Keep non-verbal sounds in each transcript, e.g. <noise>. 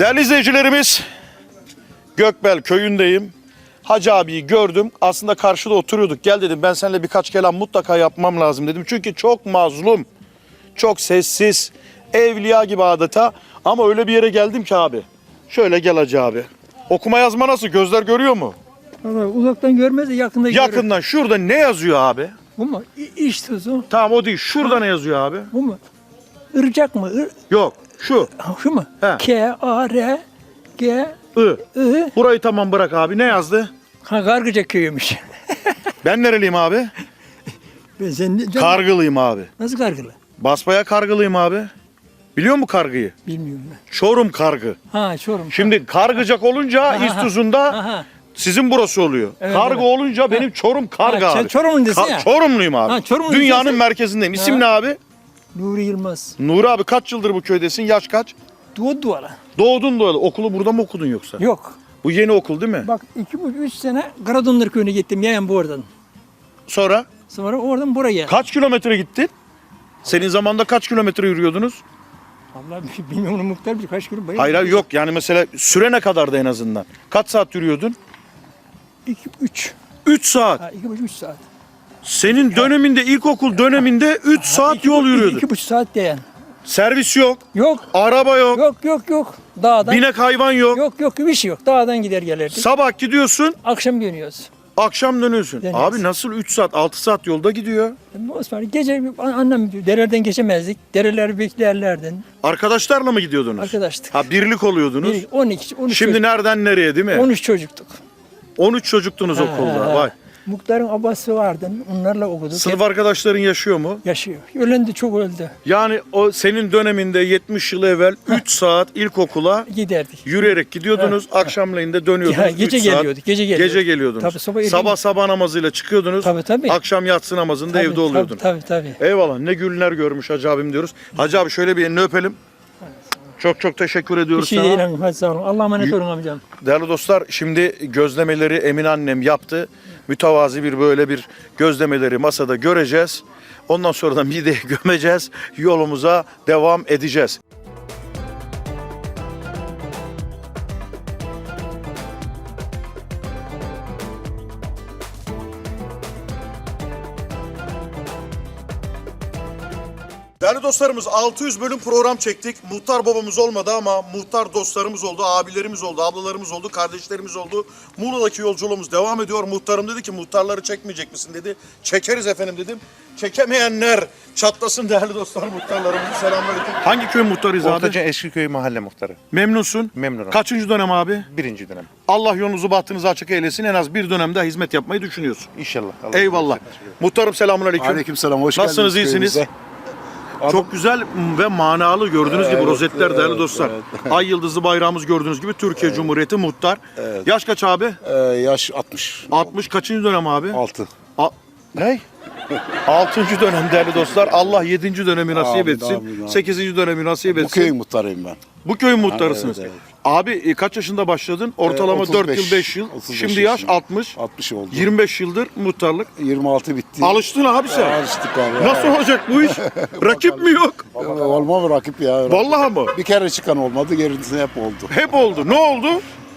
Değerli izleyicilerimiz, Gökbel köyündeyim. Hacı abiyi gördüm. Aslında karşıda oturuyorduk. Gel dedim ben seninle birkaç kelam mutlaka yapmam lazım dedim. Çünkü çok mazlum, çok sessiz, evliya gibi adeta. Ama öyle bir yere geldim ki abi. Şöyle gel Hacı abi. Okuma yazma nasıl? Gözler görüyor mu? Valla uzaktan görmez de yakında görür. Yakından şurada ne yazıyor abi? Bu mu? İ- İş. Tamam o değil. Şurada ne yazıyor abi? Bu mu? Ircak mı? Ir, Yok. Şu. Şu mu? He. K, A, R, G, I. I. Burayı tamam bırak abi. Ne yazdı? Ha, Kargıca köyüymüş. <laughs> Ben nereliyim abi? ben sen ne- can- Kargılıyım abi. Nasıl kargılı? Basbaya kargılıyım abi. Biliyor musun kargıyı? Bilmiyorum ben. Çorum kargı. Ha Çorum. Şimdi kargıcak olunca Aha. İstuzun'da Aha. sizin burası oluyor. Evet, kargı evet. olunca benim Çorum kargı Ha, sen abi. Çorumlusun ya. Çorumluyum abi. Ha, Çorumlu Dünyanın değilsin. merkezindeyim. İsim Ha. ne abi? Nuri Yılmaz. Nuri abi kaç yıldır bu köydesin? Yaş kaç? Doğu duvara. Doğdun doğalı. Okulu burada mı okudun yoksa? Yok. Bu yeni okul değil mi? Bak iki buçuk üç sene Karadonlar köyüne gittim yayan bu oradan. Sonra Sonra oradan buraya. kaç kilometre gittin? Senin zamanda kaç kilometre yürüyordunuz? Vallahi bi- <laughs> bilmiyorum muhtar bir kaç bayağı. Hayır hayır, yok yani mesela süre ne kadardı en azından? Kaç saat yürüyordun? İki, üç. 3 saat. Ha, iki buçuk üç saat. Senin döneminde ilkokul döneminde 3 saat yol yürüyordun. İki buçuk saat diyen. Servis yok, Yok. araba yok, Yok yok yok. Dağdan. binek hayvan yok. Yok yok bir şey yok. Dağdan gider gelirdik. Sabah gidiyorsun, Akşam dönüyoruz. akşam dönüyorsun. Dönüyoruz. Abi nasıl 3 saat, 6 saat yolda gidiyor? Osman gece annem diyor, derelerden geçemezdik. Dereleri beklerlerden. Arkadaşlarla mı gidiyordunuz? Arkadaştık. Ha birlik oluyordunuz. Bir, 12, 13 Şimdi çocuk, nereden nereye değil mi? 13 çocuktuk. 13 çocuktunuz Ha, okulda. ha. Vay. Muhtarın abası vardı. Onlarla okuduk. Sınıf arkadaşların yaşıyor mu? Yaşıyor. Ölen de çok öldü. Yani o senin döneminde 70 yıl evvel 3 saat ilkokula Giderdik. yürüyerek gidiyordunuz. Akşamleyin de dönüyordunuz. Ya, gece üç saat. geliyorduk, gece geliyorduk. Gece geliyordunuz. Tabii, sabah sabah, elli- sabah namazıyla çıkıyordunuz. Tabii, tabii. Akşam yatsı namazında Tabii, evde tabii, oluyordunuz. Tabii tabii. Eyvallah ne günler görmüş Hacı abim diyoruz. Hacı abi şöyle bir elini öpelim. Çok çok teşekkür Bir ediyoruz şey sana. değil Hadi sağ olun. Allah'a emanet olun amcam. Değerli dostlar şimdi gözlemeleri Emin annem yaptı. Mütevazi bir böyle bir gözlemeleri masada göreceğiz. Ondan sonra da <laughs> mideye gömeceğiz. Yolumuza devam edeceğiz. Dostlarımız 600 bölüm program çektik. Muhtar babamız olmadı ama muhtar dostlarımız oldu, abilerimiz oldu, ablalarımız oldu, kardeşlerimiz oldu. Muğla'daki yolculuğumuz devam ediyor. Muhtarım dedi ki muhtarları çekmeyecek misin dedi. Çekeriz efendim dedim. Çekemeyenler çatlasın değerli dostlar muhtarlarımız. Selamünaleyküm. Hangi köy muhtarıyız abi? Ortaca Eskiköy mahalle muhtarı. Memnunsun. Memnunum. Kaçıncı dönem abi? Birinci dönem. Allah yolunuzu bahtınızı açık eylesin. En az bir dönemde hizmet yapmayı düşünüyorsun. İnşallah. Allah Eyvallah. Muhtarım selamünaleyküm. Aleykümselam hoş Nasılsınız, geldiniz iyisiniz? köyümüze. Çok güzel ve manalı gördüğünüz gibi Evet, rozetler değerli evet, dostlar. evet. <laughs> Ay yıldızlı bayrağımız gördüğünüz gibi Türkiye Cumhuriyeti muhtar. Yaş kaç abi? Ee, yaş 60. 60 kaçıncı dönem abi? 6. A- ne? <laughs> 6. dönem değerli dostlar. Allah 7. dönemi nasip Amin, etsin. amin, amin. 8. dönemi nasip Bu etsin. köyün muhtarıyım ben. Bu köyün muhtarısınız. Evet, evet. Abi e, kaç yaşında başladın? Ortalama Ee, 4 yıl 35, 5 yıl. 35 Şimdi yaş yaşında. 60. 60 oldu. 25 yıldır muhtarlık. 26 bitti. Alıştın abi sen. Alıştık abi. Nasıl olacak bu iş? <laughs> Rakip mi yok? Ee, Olma mı rakip ya? Vallahi mı? Bir kere çıkan olmadı, gerisinde hep oldu. Hep oldu. Ne oldu?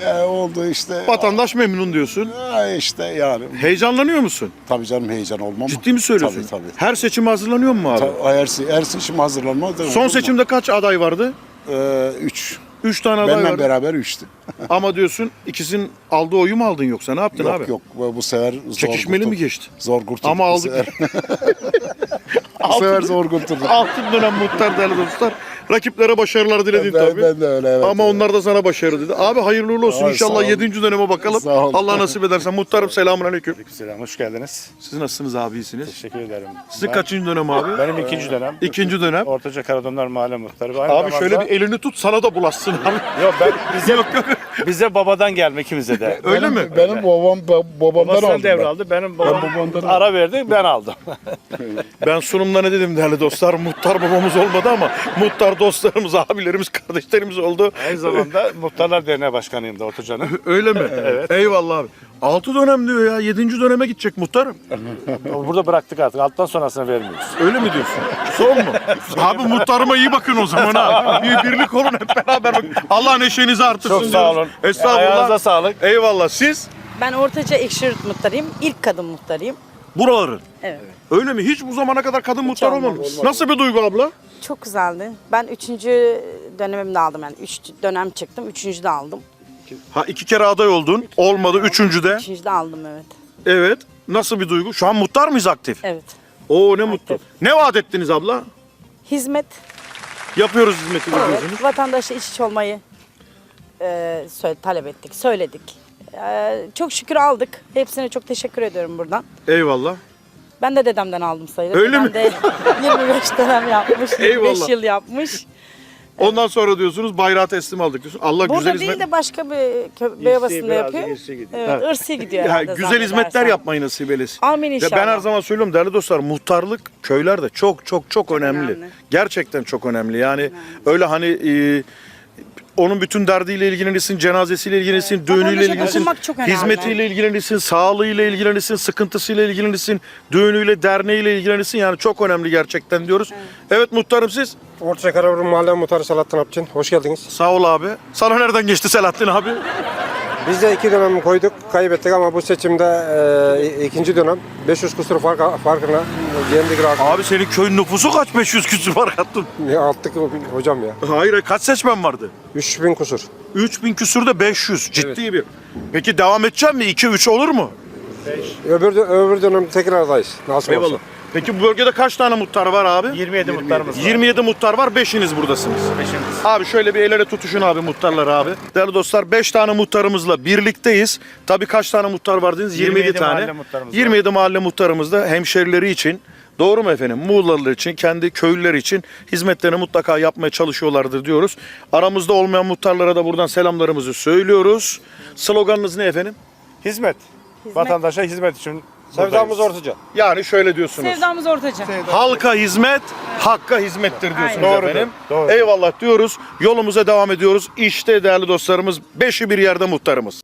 Ee, oldu işte. Vatandaş memnun diyorsun. Ee, işte yani. Heyecanlanıyor musun? Tabii canım heyecan olmam. Ciddi mi söylüyorsun? Tabii tabii. Her seçime hazırlanıyor mu abi? Ta- Her, her seçim hazırlanma. Son seçimde kaç aday vardı? 3. Üç tane aday Benimle vardı. beraber 3'tü. <laughs> Ama diyorsun ikisinin aldığı oyu mu aldın yoksa ne yaptın Yok abi? yok bu bu sefer zor Çekişmeli mi kurtulduk. geçti? Zor kurtulduk. Ama bu aldık. sefer. <laughs> bu sefer zor kurtulduk. Altın dönem muhtar değerli dostlar. Rakiplere başarılar diledin Ben, tabii. ben de öyle evet. Ama onlar da sana başarı dedi. Abi hayırlı uğurlu olsun. Ay, İnşallah sağ ol. 7. döneme bakalım. Allah nasip ederse. Muhtarım selamun aleyküm. Selam, hoş geldiniz. Siz nasılsınız abi iyisiniz? Teşekkür ederim. Sizin Ben- kaçıncı dönem abi? Benim ikinci dönem. İkinci dönem. Ortaca Karadonlar Mahalle Muhtarı. Aynı Abi şöyle zamanda- bir elini tut sana da bulaşsın abi. <laughs> Yok ben <laughs> bize, bize babadan gelme ikimize de. <laughs> Öyle benim, mi? Benim babam ba- babamdan Babasından aldım. ben. devraldı. Benim babam babamdan ara verdi, ben aldım. Ben sunumda ne dedim değerli dostlar? Muhtar babamız olmadı ama muhtar dostlarımız, abilerimiz, kardeşlerimiz oldu. Aynı zamanda Muhtarlar Derneği Başkanıyım da Ortaca'nın. <laughs> Öyle mi? evet. Eyvallah abi. 6 dönem diyor ya. 7. döneme gidecek muhtarım. Burada bıraktık artık. Alttan sonrasını vermiyoruz. Öyle mi diyorsun? Son mu? <laughs> Abi muhtarıma iyi bakın o zaman ha. Bir birlik olun hep beraber. Bak. Allah neşenizi artırsın Çok sağ olun. diyoruz. Estağfurullah. Ayağınıza sağlık. Eyvallah. Siz Ben Ortaca Ekşirt muhtarıyım. İlk kadın muhtarıyım. Buraların. Evet. Öyle mi? Hiç bu zamana kadar kadın muhtar olmamış. Nasıl bir duygu abla? Çok güzeldi. Ben üçüncü dönemimde aldım yani. Üç dönem çıktım. Üçüncü de aldım. Ha iki kere aday oldun. Olmadı. Üçüncü de. Üçüncü de aldım evet. Evet. Nasıl bir duygu? Şu an muhtar mıyız aktif? Evet. Oo ne mutlu. Ne vaat ettiniz abla? Hizmet. Yapıyoruz hizmeti diyorsunuz. Evet. Vatandaşa iç iç olmayı e, söyle, talep ettik. Söyledik. E, çok şükür aldık. Hepsine çok teşekkür ediyorum buradan. Eyvallah. Ben de dedemden aldım sayılır. Öyle Dedem mi? de <laughs> 25 dönem yapmış. 25 Eyvallah. yıl yapmış. Ondan sonra diyorsunuz bayrağı teslim aldık diyorsun. Allah Burada güzel değil hizmet. de başka bir kö- Beyobası'nda biraz yapıyor. irsi gidiyor. Evet, ırsi gidiyor Ya, herhalde güzel zannedersem. hizmetler yapmayı nasip eylesin. Amin Ve inşallah. ben her zaman söylüyorum değerli dostlar muhtarlık köylerde çok çok çok önemli. önemli. Gerçekten çok önemli. Yani öyle hani e, onun bütün derdiyle ilgilenirsin, cenazesiyle ilgilenirsin, düğünüyle Vatandaşa ilgilenirsin, hizmetiyle ilgilenirsin, sağlığıyla ilgilenirsin, sıkıntısıyla ilgilenirsin, düğünüyle, derneğiyle ilgilenirsin. Yani çok önemli gerçekten diyoruz. Evet, muhtarım siz. Orta Karaburun Mahalle Muhtarı Salattin Apçın. Hoş geldiniz. Sağ ol abi. Sana nereden geçti Selahattin abi? Biz de iki dönem koyduk, kaybettik ama bu seçimde e, ikinci dönem 500 kusur fark, farkına yendik rahat. Abi senin köyün nüfusu kaç? 500 küsur var attın. Ya attık hocam ya. Hayır, kaç seçmen vardı? 3000 kusur. 3000 küsürde 500. Ciddi bir. Peki devam edeceğim mi? 2-3 olur mu? Öbür, dö- öbür dönem tekrardayız. Nasıl Eyvallah. olsa. Peki bu bölgede kaç tane muhtar var abi? 27 muhtarımız var. 27 muhtar var, 5'iniz buradasınız. Beşimiz. Abi şöyle bir el ele tutuşun abi muhtarlar abi. Değerli dostlar 5 tane muhtarımızla birlikteyiz. Tabii kaç tane muhtar var dediniz? 27, 27 tane. mahalle muhtarımız var. 27 mahalle muhtarımız da hemşerileri için Doğru mu efendim? Muğlalılar için, kendi köylüler için hizmetlerini mutlaka yapmaya çalışıyorlardır diyoruz. Aramızda olmayan muhtarlara da buradan selamlarımızı söylüyoruz. Sloganınız ne efendim? Hizmet. Vatandaşa hizmet için Sevdamız ortaca. Yani şöyle diyorsunuz. Sevdamız ortaca. Halka hizmet, hakka hizmettir diyorsunuz Aynen. efendim. Doğrudur, doğrudur. Eyvallah diyoruz. Yolumuza devam ediyoruz. İşte değerli dostlarımız, beşi bir yerde muhtarımız.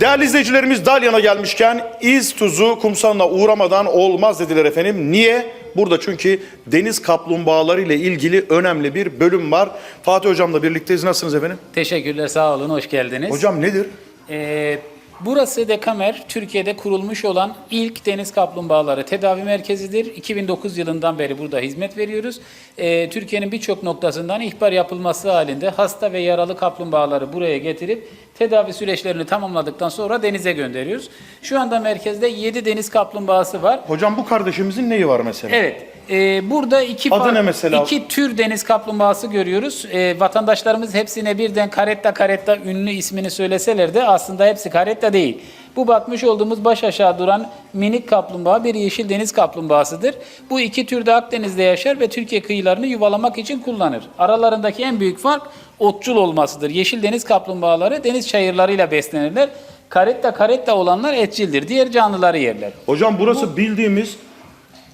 Değerli izleyicilerimiz Dalyan'a gelmişken iz tuzu kumsalına uğramadan olmaz dediler efendim. Niye? Burada çünkü deniz kaplumbağaları ile ilgili önemli bir bölüm var. Fatih Hocam'la birlikteyiz. Nasılsınız efendim? Teşekkürler, sağ olun, hoş geldiniz. Hocam nedir? Ee, burası Dekamer, Türkiye'de kurulmuş olan ilk deniz kaplumbağaları tedavi merkezidir. 2009 yılından beri burada hizmet veriyoruz. Ee, Türkiye'nin birçok noktasından ihbar yapılması halinde hasta ve yaralı kaplumbağaları buraya getirip tedavi süreçlerini tamamladıktan sonra denize gönderiyoruz. Şu anda merkezde 7 deniz kaplumbağası var. Hocam bu kardeşimizin neyi var mesela? Evet. E, burada iki Adı ne mesela? iki tür deniz kaplumbağası görüyoruz. E, vatandaşlarımız hepsine birden karetta karetta ünlü ismini söyleseler de aslında hepsi karetta değil. Bu bakmış olduğumuz baş aşağı duran minik kaplumbağa bir yeşil deniz kaplumbağasıdır. Bu iki tür de Akdeniz'de yaşar ve Türkiye kıyılarını yuvalamak için kullanır. Aralarındaki en büyük fark otçul olmasıdır. Yeşil deniz kaplumbağaları deniz çayırlarıyla beslenirler. Karetta karetta olanlar etçildir. Diğer canlıları yerler. Hocam burası bildiğimiz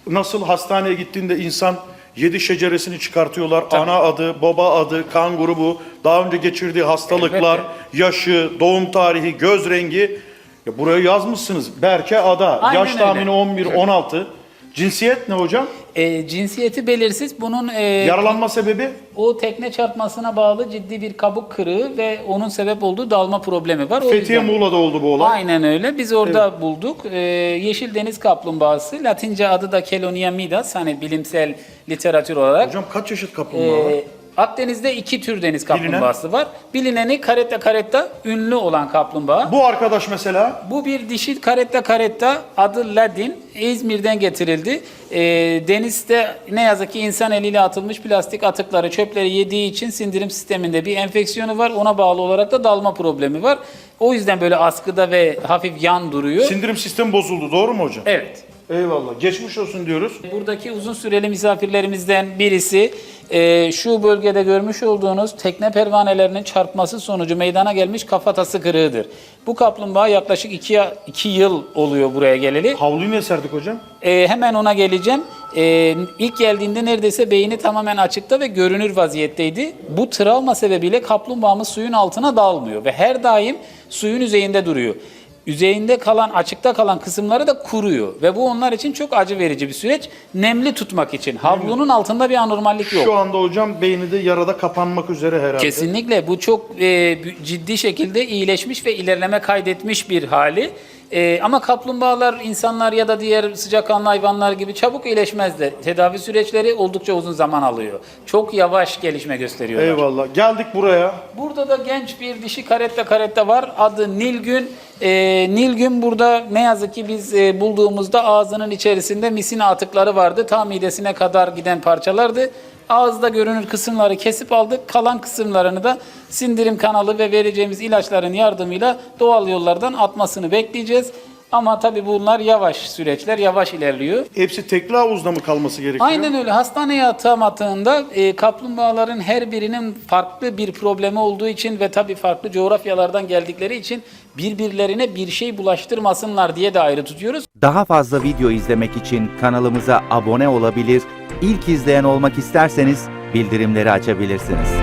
nasıl hastaneye gittiğinde insan yedi şeceresini çıkartıyorlar. Ana adı, baba adı, kan grubu, daha önce geçirdiği hastalıklar, yaşı, doğum tarihi, göz rengi. Ya buraya yazmışsınız. Berke Ada, Aynen yaş öyle. tahmini 11, 16. Cinsiyet ne hocam? E, cinsiyeti belirsiz. Bunun e, Yaralanma sebebi? o tekne çarpmasına bağlı ciddi bir kabuk kırığı ve onun sebep olduğu dalma problemi var. O Fethiye yüzden- Muğla'da oldu bu olay. Aynen öyle. Biz orada bulduk. E, yeşil deniz kaplumbağası. Latince adı da Kelonia midas. Hani bilimsel literatür olarak. Hocam kaç çeşit kaplumbağa var? E, Akdeniz'de iki tür deniz kaplumbağası var. Bilineni karetta karetta ünlü olan kaplumbağa. Bu arkadaş mesela Bu bir dişi karetta karetta adı Ladin. İzmir'den getirildi. Ee, denizde ne yazık ki insan eliyle atılmış plastik atıkları, çöpleri yediği için sindirim sisteminde bir enfeksiyonu var. Ona bağlı olarak da dalma problemi var. O yüzden böyle askıda ve hafif yan duruyor. sindirim sistemi bozuldu. Doğru mu hocam? Evet. Eyvallah. Geçmiş olsun diyoruz. Buradaki uzun süreli misafirlerimizden birisi e, şu bölgede görmüş olduğunuz tekne pervanelerinin çarpması sonucu meydana gelmiş kafatası kırığıdır. Bu kaplumbağa yaklaşık 2 iki yıl oluyor buraya geleli. Havluyu ne serdik hocam? E, hemen ona geleceğim. Ee, ilk geldiğinde neredeyse beyni tamamen açıkta ve görünür vaziyetteydi. Bu travma sebebiyle kaplumbağamız suyun altına dalmıyor ve her daim suyun yüzeyinde duruyor. Yüzeyinde kalan, açıkta kalan kısımları da kuruyor ve bu onlar için çok acı verici bir süreç. Nemli tutmak için. Havlunun altında bir anormallik yok. Şu anda hocam beyni de yarada kapanmak üzere herhalde. Kesinlikle bu çok e, ciddi şekilde iyileşmiş ve ilerleme kaydetmiş bir hali. E, ama kaplumbağalar, insanlar ya da diğer sıcakkanlı hayvanlar gibi çabuk iyileşmezler. Tedavi süreçleri oldukça uzun zaman alıyor. Çok yavaş gelişme gösteriyorlar. Eyvallah. Geldik buraya. Burada da genç bir dişi karette karette var. Adı Nilgün. Ee, Nilgün burada ne yazık ki biz e, bulduğumuzda ağzının içerisinde misina atıkları vardı. Ta midesine kadar giden parçalardı. Ağızda görünür kısımları kesip aldık. Kalan kısımlarını da sindirim kanalı ve vereceğimiz ilaçların yardımıyla doğal yollardan atmasını bekleyeceğiz. Ama tabii bunlar yavaş süreçler, yavaş ilerliyor. Hepsi tekli havuzda mı kalması gerekiyor? Aynen öyle. Hastaneye atamadığında e, kaplumbağaların her birinin farklı bir problemi olduğu için ve tabii farklı coğrafyalardan geldikleri için birbirlerine bir şey bulaştırmasınlar diye de ayrı tutuyoruz. Daha fazla video izlemek için kanalımıza abone olabilir, ilk izleyen olmak isterseniz bildirimleri açabilirsiniz.